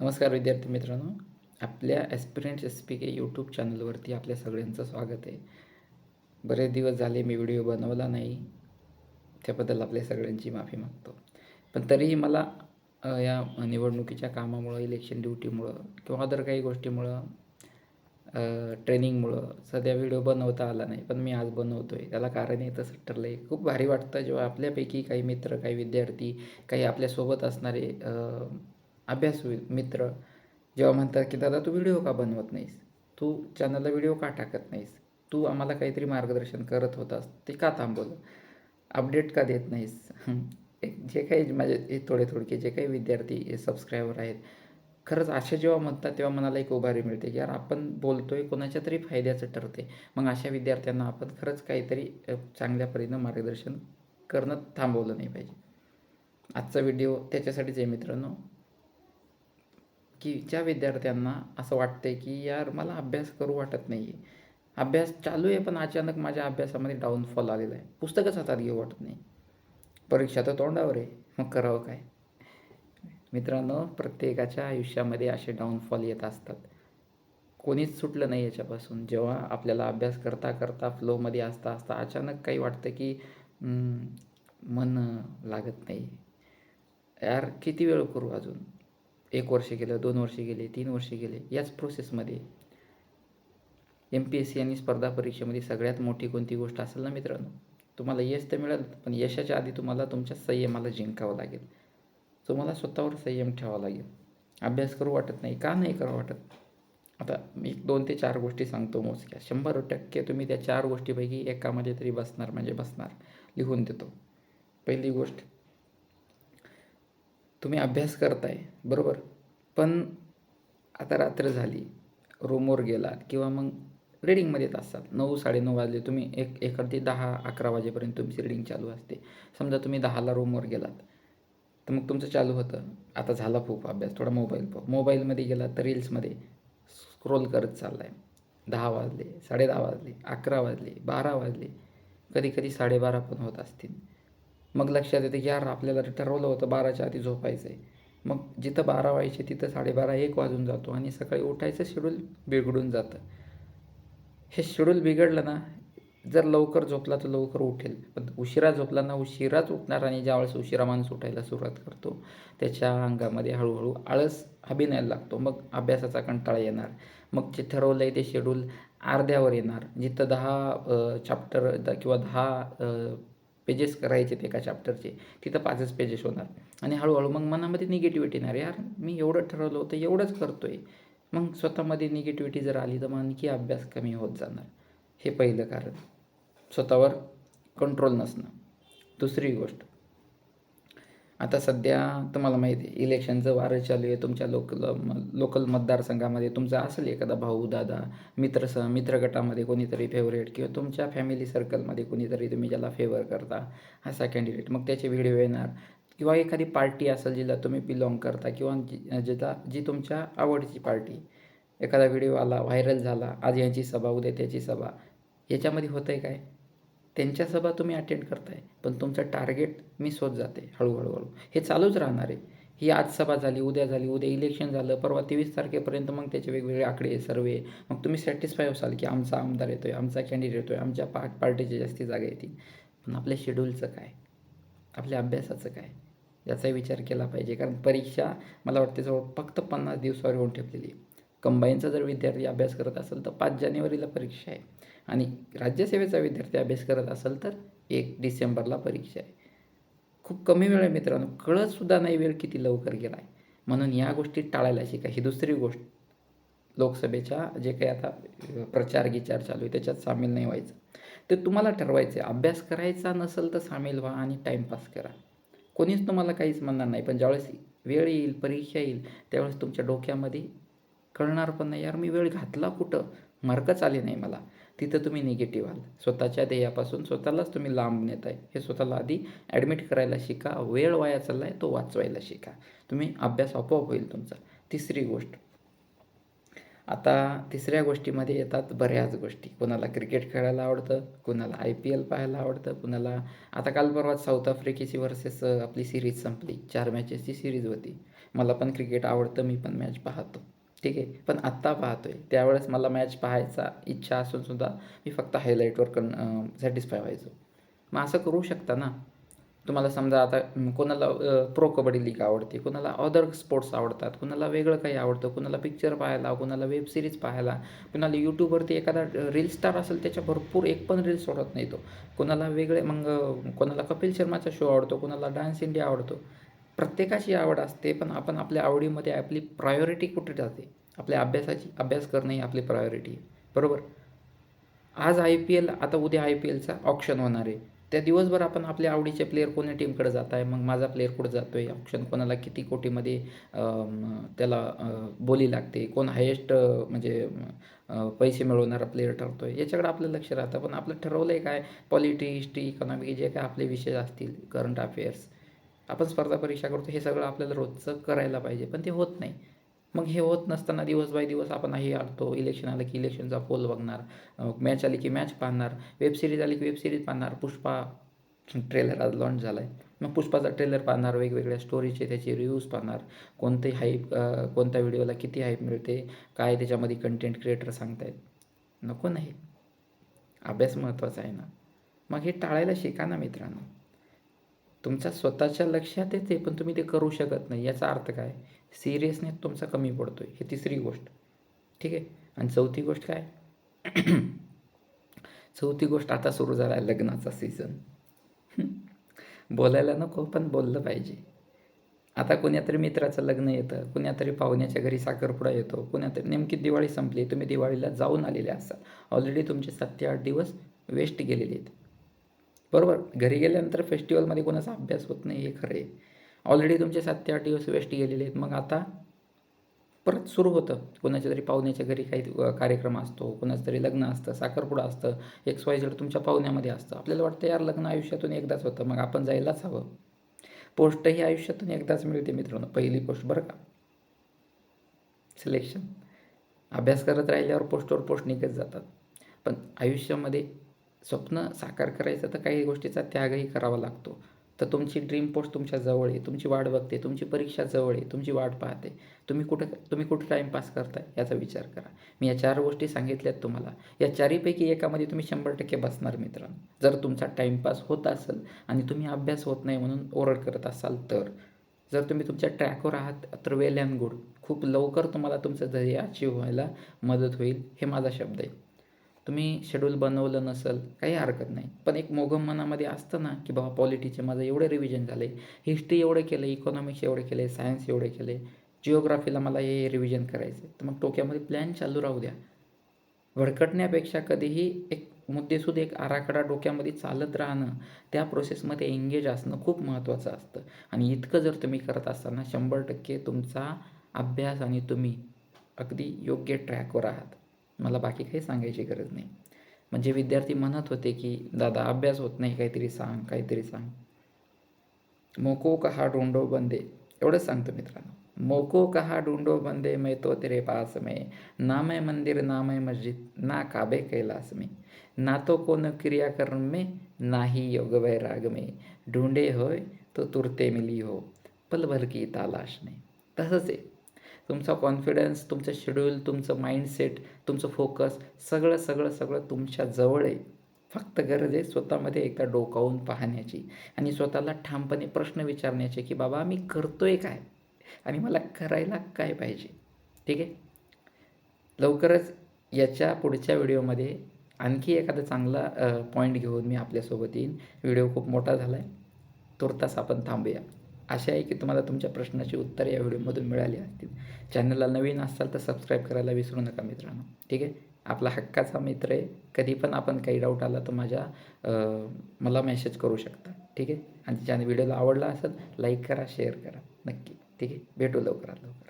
नमस्कार विद्यार्थी मित्रांनो. आपल्या aspirants S P K YouTube चॅनलवरती आपल्या सगळ्यांचं स्वागत आहे. बरेच दिवस झाले मी व्हिडिओ बनवला नाही. त्याबद्दल आपल्या सगळ्यांची माफी मागतो. पण तरीही मला या निवडणुकीच्या कामामुळं इलेक्शन ड्युटीमुळं किंवा अदर काही गोष्टीमुळं ट्रेनिंगमुळं सध्या व्हिडिओ बनवता आला नाही. पण मी आज बनवतो आहे त्याला कारण आहे तसं ठरलं आहे खूप भारी वाटतं जेव्हा आपल्यापैकी काही मित्र काही विद्यार्थी काही आपल्यासोबत असणारे अभ्यास होईल मित्र. जेव्हा म्हणतात की दादा तू व्हिडिओ का बनवत नाहीस? तू चॅनलला व्हिडिओ का टाकत नाहीस? तू आम्हाला काहीतरी मार्गदर्शन करत होतास ते का थांबवलं? अपडेट का देत नाहीस? एक जे काही माझे हे थोडे थोडके जे काही विद्यार्थी सबस्क्रायबर आहेत. खरंच असे जेव्हा म्हणतात तेव्हा मनाला एक उभारी मिळते की यार आपण बोलतो आहे कोणाच्या तरी फायद्याचं ठरते. मग अशा विद्यार्थ्यांना आपण खरंच काहीतरी चांगल्या परीनं मार्गदर्शन करणं थांबवलं नाही पाहिजे. आजचा व्हिडिओ त्याच्यासाठीच आहे मित्रांनो. की ज्या विद्यार्थ्यांना असं वाटतंय की यार मला अभ्यास करू वाटत नाही आहे अभ्यास चालू आहे पण अचानक माझ्या अभ्यासामध्ये डाऊनफॉल आलेला आहे. पुस्तकच हातात घेऊ वाटत नाही. परीक्षा तर तोंडावर आहे. मग करावं काय? मित्रांनो प्रत्येकाच्या आयुष्यामध्ये असे डाऊनफॉल येत असतात. कोणीच सुटलं नाही याच्यापासून. जेव्हा आपल्याला अभ्यास करता करता फ्लोमध्ये असता असता अचानक काही वाटतं की मन लागत नाही. यार किती वेळ करू अजून? एक वर्ष गेलं दोन वर्ष गेले तीन वर्ष गेले याच प्रोसेसमध्ये एम पी एस सी आणि स्पर्धा परीक्षेमध्ये सगळ्यात मोठी कोणती गोष्ट असेल ना मित्रांनो? तुम्हाला यश तर मिळेल पण यशाच्या आधी तुम्हाला तुमच्या संयमाला जिंकावं लागेल. तुम्हाला स्वतःवर संयम ठेवावा लागेल. अभ्यास करू वाटत नाही का नाही करू वाटत? आता मी एक दोन ते चार गोष्टी सांगतो मोजक्या. शंभर टक्के तुम्ही त्या चार गोष्टीपैकी एकामध्ये तरी बसणार म्हणजे बसणार लिहून देतो. पहिली गोष्ट तुम्ही अभ्यास करताय बरोबर? पण आता रात्र झाली रूमवर गेलात किंवा मग रीडिंगमध्येच असतात. नऊ साडेनऊ वाजले तुम्ही एक एखादी दहा अकरा वाजेपर्यंत तुमची रीडिंग चालू असते. समजा तुम्ही दहाला रूमवर गेलात तर मग तुमचं चालू होतं. आता झाला खूप अभ्यास थोडा मोबाईल पाहू. मोबाईलमध्ये गेलात तर रील्समध्ये स्क्रोल करत चालला आहे दहा वाजले साडेदहा वाजले अकरा वाजले बारा वाजले. कधी कधी साडेबारा पण होत असतील. मग लक्षात येतं की यार आपल्याला ठरवलं होतं बाराच्या आधी झोपायचं आहे मग जिथं बारा व्हायचे तिथं साडेबारा एक वाजून जातो आणि सकाळी उठायचं शेड्यूल बिघडून जातं. हे शेड्यूल बिघडलं ना जर लवकर झोपला तर लवकर उठेल. पण उशिरा झोपला ना उशिराच उठणार आणि ज्यावेळेस उशिरा माणूस उठायला सुरुवात करतो त्याच्या अंगामध्ये हळूहळू आळस अभिनयाला लागतो. मग अभ्यासाचा कंटाळा येणार. मग जे ठरवलं आहे ते शेड्यूल अर्ध्यावर येणार. जिथं दहा चॅप्टर किंवा दहा पेजेस करायचे एका चॅप्टरचे तिथं पाचच पेजेस होणार. आणि हळूहळू मग मनामध्ये निगेटिव्हिटी येणार. यार मी एवढं ठरवलं होतं एवढंच करतोय. मग स्वतःमध्ये निगेटिव्हिटी जर आली तर मग आणखी अभ्यास कमी होत जाणार. हे पहिलं कारण. स्वतःवर कंट्रोल नसणं. दुसरी गोष्ट. आता सध्या तुम्हाला माहिती आहे इलेक्शनचं वारं चालू आहे. तुमच्या लोकल लोकल मतदारसंघामध्ये तुमचा असेल एखादा भाऊ दादा मित्र स मित्रगटामध्ये कोणीतरी फेवरेट किंवा तुमच्या फॅमिली सर्कलमध्ये कोणीतरी तुम्ही ज्याला फेवर करता असा कॅन्डिडेट मग त्याचे व्हिडिओ येणार. किंवा एखादी पार्टी असेल जिला तुम्ही बिलॉंग करता किंवा जी जिला जी तुमच्या आवडीची पार्टी एखादा व्हिडिओ आला व्हायरल झाला आज यांची सभा उद्या त्याची सभा. याच्यामध्ये होतं आहे काय? त्यांच्या सभा तुम्ही अटेंड करताय पण तुमचं टार्गेट मिस होत जाते हळूहळू हळू हे चालूच राहणार आहे. ही आज सभा झाली उद्या झाली उद्या इलेक्शन झालं परवा तेवीस तारखेपर्यंत मग त्याचे वेगवेगळे आकडे सर्वे मग तुम्ही सॅटिस्फाय असाल की आमचा आमदार येतो आहे आमचा कॅन्डिडेट येतो आहे आमच्या पा पार्टीच्या जास्ती जागा येतील. पण आपल्या शेड्यूलचं काय? आपल्या अभ्यासाचं काय? याचाही विचार केला पाहिजे कारण परीक्षा मला वाटते जवळ फक्त पन्नास दिवसावर येऊन ठेवलेली आहे. कंबाईनचा जर विद्यार्थी अभ्यास करत असेल तर पाच जानेवारीला परीक्षा आहे. आणि राज्यसेवेचा विद्यार्थी अभ्यास करत असेल तर एक डिसेंबरला परीक्षा आहे. खूप कमी वेळ आहे मित्रांनो. कळतसुद्धा नाही वेळ किती लवकर गेला आहे म्हणून या गोष्टी टाळायला शिका. ही दुसरी गोष्ट. लोकसभेच्या जे काही आता प्रचार गिचार चालू आहे त्याच्यात सामील नाही व्हायचं. ते तुम्हाला ठरवायचं आहे. अभ्यास करायचा नसेल तर सामील व्हा आणि टाईमपास करा. कोणीच तुम्हाला काहीच म्हणणार नाही. पण ज्यावेळेस वेळ येईल परीक्षा येईल त्यावेळेस तुमच्या डोक्यामध्ये कळणार पण नाही यार मी वेळ घातला कुठं? मार्कच आले नाही मला. तिथं तुम्ही निगेटिव्ह आल स्वतःच्या ध्येयापासून स्वतःलाच तुम्ही लांब नेत आहे हे स्वतःला आधी ॲडमिट करायला शिका. वेळ वाया चालला आहे तो वाचवायला शिका. तुम्ही अभ्यास आपोआप होईल तुमचा. तिसरी गोष्ट. आता तिसऱ्या गोष्टीमध्ये येतात बऱ्याच गोष्टी. कोणाला क्रिकेट खेळायला आवडतं कोणाला आय पी एल पाहायला आवडतं कुणाला आता काल परवाच साऊथ आफ्रिकेची वर्सेस आपली सिरीज संपली. चार मॅचेसची सिरीज होती. मला पण क्रिकेट आवडतं मी पण मॅच पाहतो. ठीक आहे. पण आत्ता पाहतो आहे त्यावेळेस मला मॅच पाहायचा इच्छा असून सुद्धा मी फक्त हायलाईटवर कन सॅटिस्फाय व्हायचो. मग असं करू शकता ना? तुम्हाला समजा आता कोणाला प्रो कबड्डी लीग आवडते कोणाला अदर स्पोर्ट्स आवडतात कोणाला वेगळं काही आवडतं कोणाला पिक्चर पाहायला कोणाला वेब सिरीज पाहायला कोणाला यूट्यूबवरती एखादा रील स्टार असेल त्याच्या भरपूर एक पण रील सोडत नाही तो. कोणाला वेगळे मग कोणाला कपिल शर्माचा शो आवडतो कोणाला डान्स इंडिया आवडतो. प्रत्येकाची आवड असते पण आपण आपल्या आवडीमध्ये आपली प्रायोरिटी कुठे जाते? आपल्या अभ्यासाची अभ्यास करणे ही आपली प्रायोरिटी आहे. बरोबर? आज आय पी एल आता उद्या आय पी एलचा ऑप्शन होणार आहे. त्या दिवसभर आपण आपल्या आवडीचे प्लेअर कोण्या टीमकडे जात आहे? मग माझा प्लेअर कुठं जातो आहे ऑप्शन कोणाला किती कोटीमध्ये त्याला बोली लागते? कोण हायेस्ट म्हणजे पैसे मिळवणारा प्लेअर ठरतो आहे याच्याकडे आपलं लक्ष राहतं. पण आपलं ठरवलं आहे काय? पॉलिटी हिस्ट्री इकॉनॉमी जे काय आपले विषय असतील करंट अफेअर्स आपण स्पर्धा परीक्षा करतो हे सगळं आपल्याला रोजचं करायला पाहिजे पण ते होत नाही. मग हे होत नसताना दिवस बाय दिवस आपण हे आणतो इलेक्शन आलं की इलेक्शनचा पोल बघणार मॅच आली की मॅच पाहणार वेब सिरीज आली की वेब सिरीज पाहणार पुष्पा ट्रेलर आज लॉन्च झाला आहे मग पुष्पाचा ट्रेलर पाहणार वेगवेगळ्या स्टोरीचे त्याचे रिव्ह्यूज पाहणार. कोणते हाईप कोणत्या व्हिडिओला किती हाईप मिळते काय त्याच्यामध्ये कंटेंट क्रिएटर सांगतायत. नको नाही अभ्यास महत्त्वाचा आहे ना. मग हे टाळायला शिका ना मित्रांनो. तुमच्या स्वतःच्या लक्षात येते पण तुम्ही ते करू शकत नाही. याचा अर्थ काय? सिरियसनेस तुमचा कमी पडतो आहे ही तिसरी गोष्ट. ठीक आहे? आणि चौथी गोष्ट काय? चौथी गोष्ट आता सुरू झाला आहे लग्नाचा सीझन बोलायला नको पण बोललं पाहिजे. आता कुण्यातरी मित्राचं लग्न येतं कुण्यातरी पाहुण्याच्या घरी साखरपुडा येतो कुण्यातरी नेमकी दिवाळी संपली तुम्ही दिवाळीला जाऊन आलेले असाल. ऑलरेडी तुमचे सात ते आठ दिवस वेस्ट गेलेले आहेत. बरोबर. घरी गेल्यानंतर फेस्टिवलमध्ये कोणाचा अभ्यास होत नाही हे खरं आहे. ऑलरेडी तुमचे सात ते आठ दिवस वेस्ट गेलेले आहेत. मग आता परत सुरू होतं. कोणाच्या तरी पाहुण्याच्या घरी काही कार्यक्रम असतो कोणाचं तरी लग्न असतं साखरपुडा असतं एक्स वाय झेड तुमच्या पाहुण्यामध्ये असतं. आपल्याला वाटतं यार लग्न आयुष्यातून एकदाच होतं मग आपण जायलाच हवं. पोस्ट ही आयुष्यातून एकदाच मिळते मित्रांनो पहिली पोस्ट बरं का? सिलेक्शन अभ्यास करत राहिल्यावर पोस्टवर पोस्ट निघत जातात. पण आयुष्यामध्ये स्वप्न साकार करायचं तर काही गोष्टीचा त्यागही करावा लागतो. तर तुमची ड्रीम पोस्ट तुमच्या जवळ आहे तुमची वाट बघते तुमची परीक्षा जवळ आहे तुमची वाट पाहते. तुम्ही कुठं तुम्ही कुठं टाईमपास करताय याचा विचार करा. मी या चार गोष्टी सांगितल्यात तुम्हाला. या चारीपैकी एकामध्ये तुम्ही शंभर टक्के बसणार मित्रांनो. जर तुमचा टाईमपास होत असेल आणि तुम्ही अभ्यास होत नाही म्हणून ओरड करत असाल तर जर तुम्ही तुमच्या ट्रॅकवर आहात तर वेल अँड गुड. खूप लवकर तुम्हाला तुमचं ध्येय अचीव व्हायला मदत होईल हे माझा शब्द आहे. तुम्ही शेड्यूल बनवलं नसेल काही हरकत नाही. पण एक मोघम मनामध्ये असतं ना की बाबा पॉलिटीचे माझं एवढं रिव्हिजन झाले हिस्ट्री एवढे केलं इकॉनॉमिक्स एवढे केले सायन्स एवढे केले. जिओग्राफीला मला हे रिव्हिजन करायचं आहे तर मग टोक्यामध्ये प्लॅन चालू राहू द्या. भडकटण्यापेक्षा कधीही एक मुद्देसूद एक आराखडा डोक्यामध्ये चालत राहणं त्या प्रोसेसमध्ये एंगेज असणं खूप महत्त्वाचं असतं. आणि इतकं जर तुम्ही करत असताना शंभर टक्के तुमचा अभ्यास आणि तुम्ही अगदी योग्य ट्रॅकवर आहात. मला बाकी काही सांगायची गरज नाही. म्हणजे विद्यार्थी म्हणत होते की, दादा, अभ्यास होत नाही, काहीतरी सांग काहीतरी सांग. मोको कहा ढूंढो बंदे. एवढंच सांगतो मित्रांनो. मोको कहा ढूंढो बंदे, मैं तो तेरे पास में. ना मैं मंदिर, ना मैं मस्जिद, ना काबे कैलास में. ना तो कोण क्रियाकर्म में, ना योग वैराग में. ढूंढे होय तो तुरते मिली हो, पल भर की तालाश नाही तसंच आहे. तुमचा कॉन्फिडन्स तुमचं शेड्यूल तुमचं माइंडसेट तुमचं फोकस सगळं सगळं सगळं तुमच्या जवळ आहे फक्त गरज आहे स्वतःमध्ये एकदा डोकावून पाहण्याची. आणि स्वतःला ठामपणे प्रश्न विचारण्याचे की बाबा मी करतो आहे काय? आणि मला करायला काय पाहिजे? ठीक आहे? लवकरच याच्या पुढच्या व्हिडिओमध्ये आणखी एखादा चांगला पॉईंट घेऊन मी आपल्यासोबत येईन. व्हिडिओ खूप मोठा झाला आहे तुर्तास आपण थांबूया. आशा आहे की तुम्हाला तुमच्या प्रश्नाची उत्तर या व्हिडिओमधून मिळाली असतील. चॅनलला नवीन असाल तर सबस्क्राईब करायला विसरू नका मित्रांनो. ठीक आहे? आपला हक्काचा मित्र आहे. कधी पण आपण काही डाऊट आला तर माझ्या मला मेसेज करू शकता. ठीक आहे? आणि ज्याने व्हिडिओला आवडला असेल लाईक करा शेअर करा. नक्की. ठीक आहे? भेटू लवकरात लवकर.